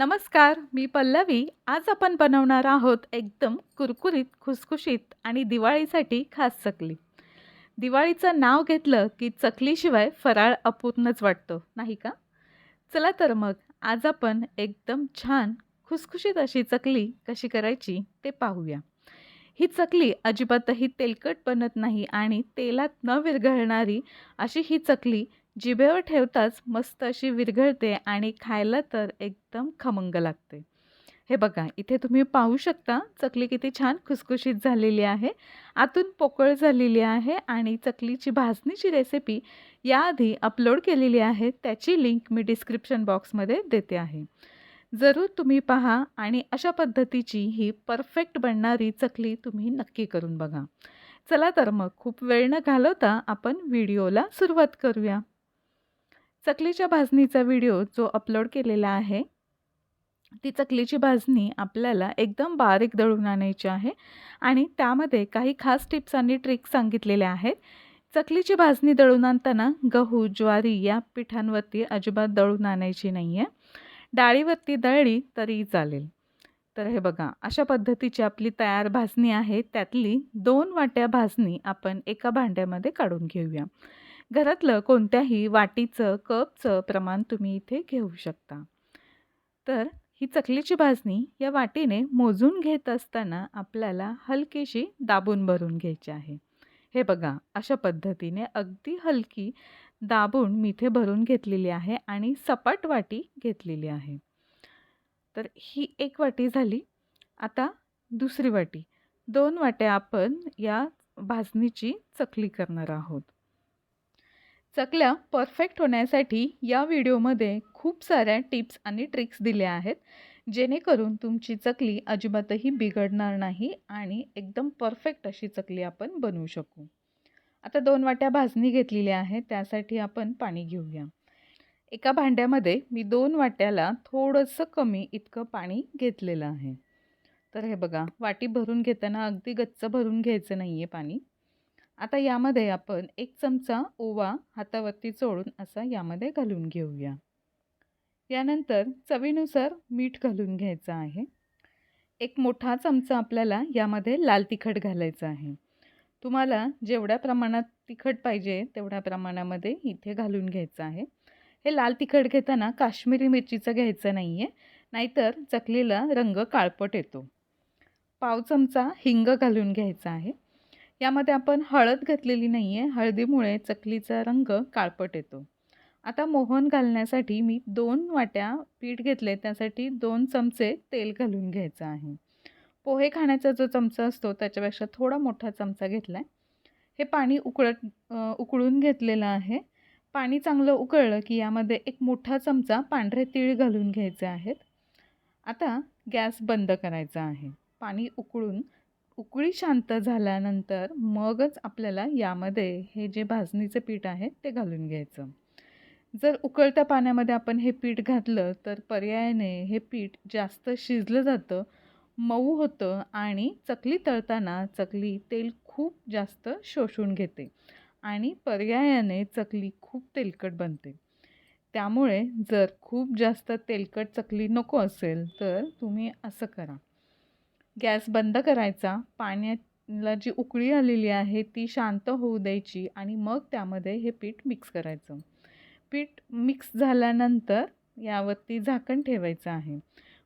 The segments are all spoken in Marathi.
नमस्कार मी पल्लवी. आज आपण बनवणार आहोत एकदम कुरकुरीत खुसखुशीत आणि दिवाळीसाठी खास चकली. दिवाळीचं नाव घेतलं की चकलीशिवाय फराळ अपूर्णच वाटतो नाही का? चला तर मग आज आपण एकदम छान खुसखुशीत अशी चकली कशी करायची ते पाहूया. ही चकली अजिबातही तेलकट बनत नाही आणि तेलात न विरघळणारी अशी ही चकली जिभेवर ठेवताच मस्त अशी विरघळते आणि खायला तर एकदम खमंग लागते. हे बघा इथे तुम्ही पाहू शकता चकली किती छान खुसखुशीत झालेली आहे. आतून पोकळ झालेली आहे आणि चकलीची भाजणीची रेसिपी याआधी अपलोड केलेली आहे. त्याची लिंक मी डिस्क्रिप्शन बॉक्समध्ये देते आहे. जरूर तुम्ही पहा आणि अशा पद्धतीची ही परफेक्ट बनणारी चकली तुम्ही नक्की करून बघा. चला तर मग खूप वेळ न घालवता आपण व्हिडिओला सुरुवात करूया. चकलीच्या भाजणीचा व्हिडिओ जो अपलोड केलेला आहे ती चकलीची भाजणी आपल्याला एकदम बारीक दळून आणायची आहे आणि त्यामध्ये काही खास टिप्स आणि ट्रिक्स सांगितलेल्या आहेत. चकलीची भाजणी दळून आणताना गहू ज्वारी या पिठांवरती अजिबात दळून आणायची नाही आहे डाळीवरती दळली तरी चालेल. तर हे बघा अशा पद्धतीची आपली तयार भाजणी आहे. त्यातली दोन वाट्या भाजणी आपण एका भांड्यामध्ये काढून घेऊया. घरातलं कोणत्याही वाटीचं कपचं प्रमाण तुम्ही इथे घेऊ शकता. तर ही चकलीची भाजणी या वाटीने मोजून घेत असताना आपल्याला हलकीशी दाबून भरून घ्यायची आहे. हे बघा अशा पद्धतीने अगदी हलकी दाबून मिठे भरून घेतलेली आहे आणि सपाट वाटी घेतलेली आहे. तर ही एक वाटी झाली. आता दुसरी वाटी. दोन वाट्या आपण या भाजणीची चकली करणार आहोत. चकल्या परफेक्ट होण्यासाठी या व्हिडिओमध्ये खूप साऱ्या टिप्स आणि ट्रिक्स दिल्या आहेत. जेणेकरून तुमची चकली अजिबातही बिघडणार नाही आणि एकदम परफेक्ट अशी चकली आपण बनवू शकू. आता दोन वाट्या भाजणी घेतलेल्या आहे त्यासाठी आपण पाणी घेऊया. एका भांड्यामध्ये मी दोन वाट्याला थोडंसं कमी इतकं पाणी घेतलेलं आहे. तर हे बघा वाटी भरून घेताना अगदी गच्च भरून घ्यायचं नाही आहे पाणी. आता यामध्ये आपण एक चमचा ओवा हातावरती चोळून असा यामध्ये घालून घेऊया. यानंतर चवीनुसार मीठ घालून घ्यायचं आहे. एक मोठा चमचा आपल्याला यामध्ये लाल तिखट घालायचं आहे. तुम्हाला जेवढ्या प्रमाणात तिखट पाहिजे तेवढ्या प्रमाणामध्ये इथे घालून घ्यायचं आहे. हे लाल तिखट घेताना काश्मीरी मिरचीचं घ्यायचं नाही आहे नाहीतर चकलीला रंग काळपट येतो. पाव चमचा हिंग घालून घ्यायचा आहे. यामध्ये आपण हळद घातलेली नाही आहे हळदीमुळे चकलीचा रंग काळपट येतो. आता मोहन घालण्यासाठी मी दोन वाट्या पीठ घेतले त्यासाठी दोन चमचे तेल घालून घ्यायचं आहे. पोहे खाण्याचा जो चमचा असतो त्याच्यापेक्षा थोडा मोठा चमचा घेतला आहे हे पाणी उकळत उकळून घेतलेलं आहे. पाणी चांगलं उकळलं की यामध्ये एक मोठा चमचा पांढरे तीळ घालून घ्यायचे आहेत. आता गॅस बंद करायचा आहे. पाणी उकळून उकळी शांत झाल्यानंतर मगच आपल्याला यामध्ये हे जे भाजणीचं पीठ आहे ते घालून घ्यायचं. जर उकळत्या पाण्यामध्ये आपण हे पीठ घातलं तर पर्यायाने हे पीठ जास्त शिजलं जातं मऊ होतं आणि चकली तळताना चकली तेल खूप जास्त शोषून घेते आणि पर्यायाने चकली खूप तेलकट बनते. त्यामुळे जर खूप जास्त तेलकट चकली नको असेल तर तुम्ही असं करा. गॅस बंद करायचा पाण्याला जी उकळी आलेली आहे ती शांत होऊ द्यायची आणि मग त्यामध्ये हे पीठ मिक्स करायचं. पीठ मिक्स झाल्यानंतर यावरती झाकण ठेवायचं आहे.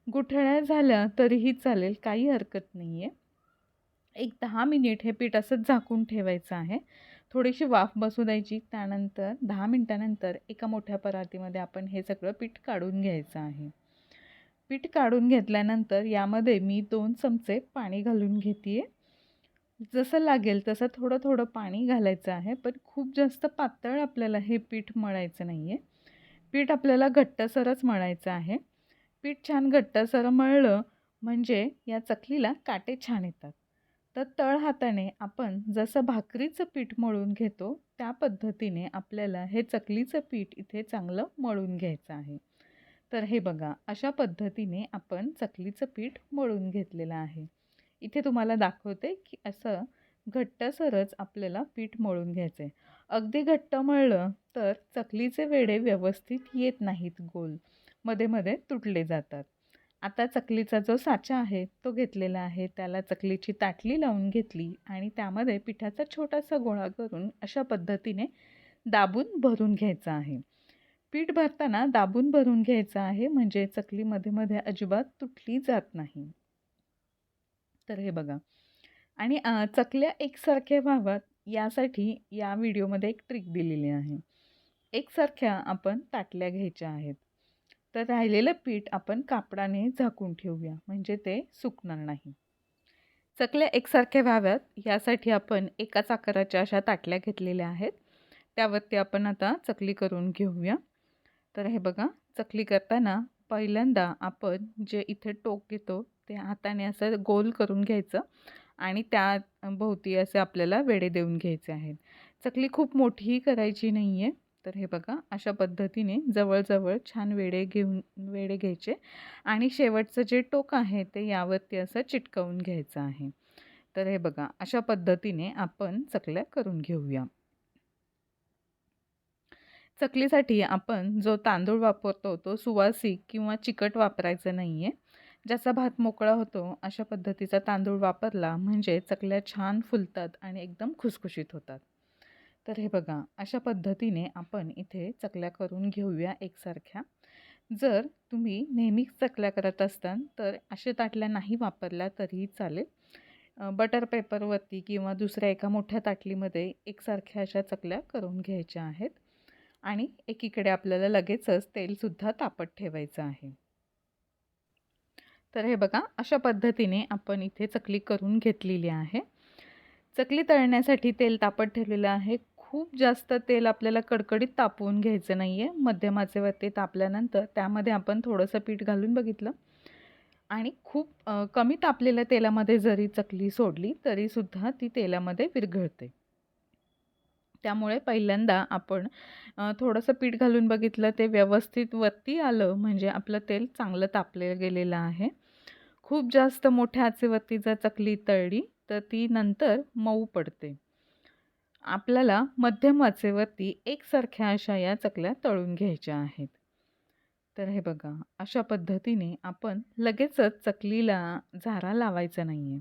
गुठळ्या झाल्या तरीही चालेल काही हरकत नाही आहे एक दहा मिनिट हे पीठ असंच झाकून ठेवायचं आहे. थोडीशी वाफ बसू द्यायची त्यानंतर दहा मिनटानंतर एका मोठ्या परातीमध्ये आपण हे सगळं पीठ काढून घ्यायचं आहे. पीठ काढून घेतल्यानंतर यामध्ये मी दोन चमचे पाणी घालून घेते जसं लागेल तसं थोडं थोडं पाणी घालायचं आहे पण खूप जास्त पातळ आपल्याला हे पीठ मळायचं नाही आहे पीठ आपल्याला घट्टसरच मळायचं आहे. पीठ छान घट्टसर मळलं म्हणजे या चकलीला काटे छान येतात. तर तळ हाताने आपण जसं भाकरीचं पीठ मळून घेतो त्या पद्धतीने आपल्याला हे चकलीचं पीठ इथे चांगलं मळून घ्यायचं आहे. तर हे बघा अशा पद्धतीने आपण चकलीचं पीठ मळून घेतलेलं आहे. इथे तुम्हाला दाखवते की असं घट्टसरच आपल्याला पीठ मळून घ्यायचं आहे अगदी घट्ट मळलं तर चकलीचे वेडे व्यवस्थित येत नाहीत गोल. मध्ये मध्ये तुटले जातात. आता चकलीचा जो साचा आहे तो घेतलेला आहे. त्याला चकलीची ताटली लावून घेतली आणि त्यामध्ये पिठाचा छोटासा गोळा करून अशा पद्धतीने दाबून भरून घ्यायचा आहे. पीठ भरताना दाबून भरून घ्यायचं आहे म्हणजे चकली मध्ये मध्ये अजिबात तुटली जात नाही. तर हे बघा. आणि चकल्या एकसारख्या व्हाव्यात यासाठी या व्हिडिओमध्ये एक ट्रिक दिलेली आहे. एकसारख्या आपण ताटल्या घ्यायच्या आहेत. तर राहिलेलं पीठ आपण कापडाने झाकून ठेवूया म्हणजे ते सुकणार नाही. चकल्या एकसारख्या व्हाव्यात यासाठी आपण एकाच आकाराच्या अशा ताटल्या घेतलेल्या आहेत. त्यावरती आपण आता चकली करून घेऊया. तर हे बघा चकली करताना पहिल्यांदा आपण जे इथे टोक घेतो ते हाताने असं गोल करून घ्यायचं आणि त्या भोवती असे आपल्याला वेडे देऊन घ्यायचे आहेत. चकली खूप मोठीही करायची नाही आहे तर हे बघा अशा पद्धतीने जवळजवळ छान वेडे घेऊन वेडे घ्यायचे आणि शेवटचं जे टोक आहे ते यावरती असं चिटकवून घ्यायचं आहे. तर हे बघा अशा पद्धतीने आपण चकल्या करून घेऊया. चकलीसाठी आपण जो तांदूळ वापरतो तो सुवासिक किंवा चिकट वापरायचा नाही आहे ज्याचा भात मोकळा होतो अशा पद्धतीचा तांदूळ वापरला म्हणजे चकल्या छान फुलतात आणि एकदम खुसखुशीत होतात. तर हे बघा अशा पद्धतीने आपण इथे चकल्या करून घेऊया एकसारख्या. जर तुम्ही नेहमीच चकल्या करत असताल तर अशा ताटल्या नाही वापरल्या तरीही चालेल. बटर पेपरवरती किंवा दुसऱ्या एका मोठ्या ताटलीमध्ये एकसारख्या अशा चकल्या करून घ्यायच्या आहेत. आणि एकीकडे आपल्याला लगेचच तेलसुद्धा तापत ठेवायचं आहे. तर हे बघा अशा पद्धतीने आपण इथे चकली करून घेतलेली आहे. चकली तळण्यासाठी तेल तापत ठेवलेलं आहे. खूप जास्त तेल आपल्याला कडकडीत तापवून घ्यायचं नाही आहे मध्यमाचे व ते तापल्यानंतर त्यामध्ये आपण थोडंसं पीठ घालून बघितलं. आणि खूप कमी तापलेल्या तेलामध्ये जरी चकली सोडली तरीसुद्धा ती तेलामध्ये विरघळते. त्यामुळे पहिल्यांदा आपण थोडंसं पीठ घालून बघितलं ते व्यवस्थित वरती आलं म्हणजे आपलं तेल चांगलं तापलं गेलेलं आहे. खूप जास्त मोठ्या आचेवरती जर चकली तळली तर ती नंतर मऊ पडते. आपल्याला मध्यम आचेवरती एकसारख्या अशा या चकल्या तळून घ्यायच्या आहेत. तर हे बघा अशा पद्धतीने आपण लगेचच चकलीला झारा लावायचा नाही आहे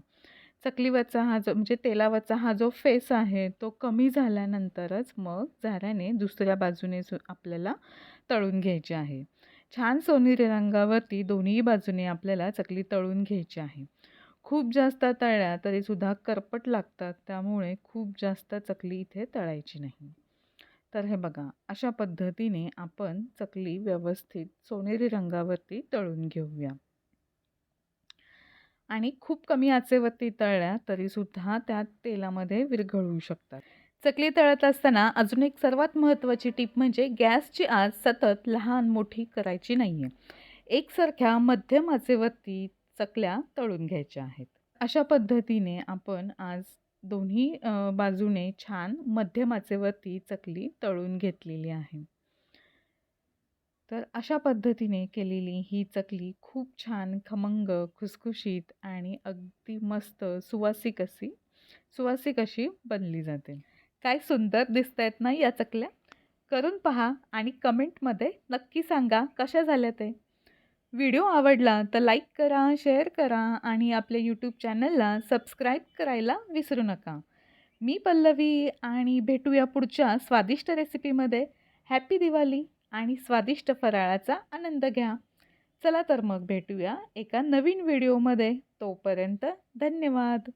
चकलीवरचा हा जो म्हणजे तेलावरचा हा जो फेस आहे तो कमी झाल्यानंतरच मग झाऱ्याने दुसऱ्या बाजूने सु आपल्याला तळून घ्यायचे आहे. छान सोनेरी रंगावरती दोन्ही बाजूने आपल्याला चकली तळून घ्यायची आहे. खूप जास्त तळल्या तरीसुद्धा करपट लागतात त्यामुळे खूप जास्त चकली इथे तळायची नाही. तर हे बघा अशा पद्धतीने आपण चकली व्यवस्थित सोनेरी रंगावरती तळून घेऊया. आणि खूप कमी आचेवरती तळल्या तरीसुद्धा त्या तेलामध्ये विरघळू शकतात. चकली तळत असताना अजून एक सर्वात महत्त्वाची टीप म्हणजे गॅसची आग सतत लहान मोठी करायची नाही आहे एकसारख्या मध्यम आचेवरती चकल्या तळून घ्यायच्या आहेत. अशा पद्धतीने आपण आज दोन्ही बाजूने छान मध्यम आचेवरती चकली तळून घेतलेली आहे. तर अशा पद्धतीने केलेली ही चकली खूप छान खमंग खुसखुशीत आणि अगदी मस्त सुवासिक अशी सुवासिक अशी बनली जाते. काय सुंदर दिसत आहेत ना या चकल्या? करून पहा आणि कमेंटमध्ये नक्की सांगा कशा झाल्या ते. व्हिडिओ आवडला तर लाईक करा शेअर करा आणि आपल्या यूट्यूब चॅनलला सबस्क्राईब करायला विसरू नका. मी पल्लवी आणि भेटूया पुढच्या स्वादिष्ट रेसिपीमध्ये हॅपी दिवाळी! आणि स्वादिष्ट फराळाचा आनंद घ्या. चला तर मग भेटूया एका नवीन व्हिडिओमध्ये. तोपर्यंत धन्यवाद.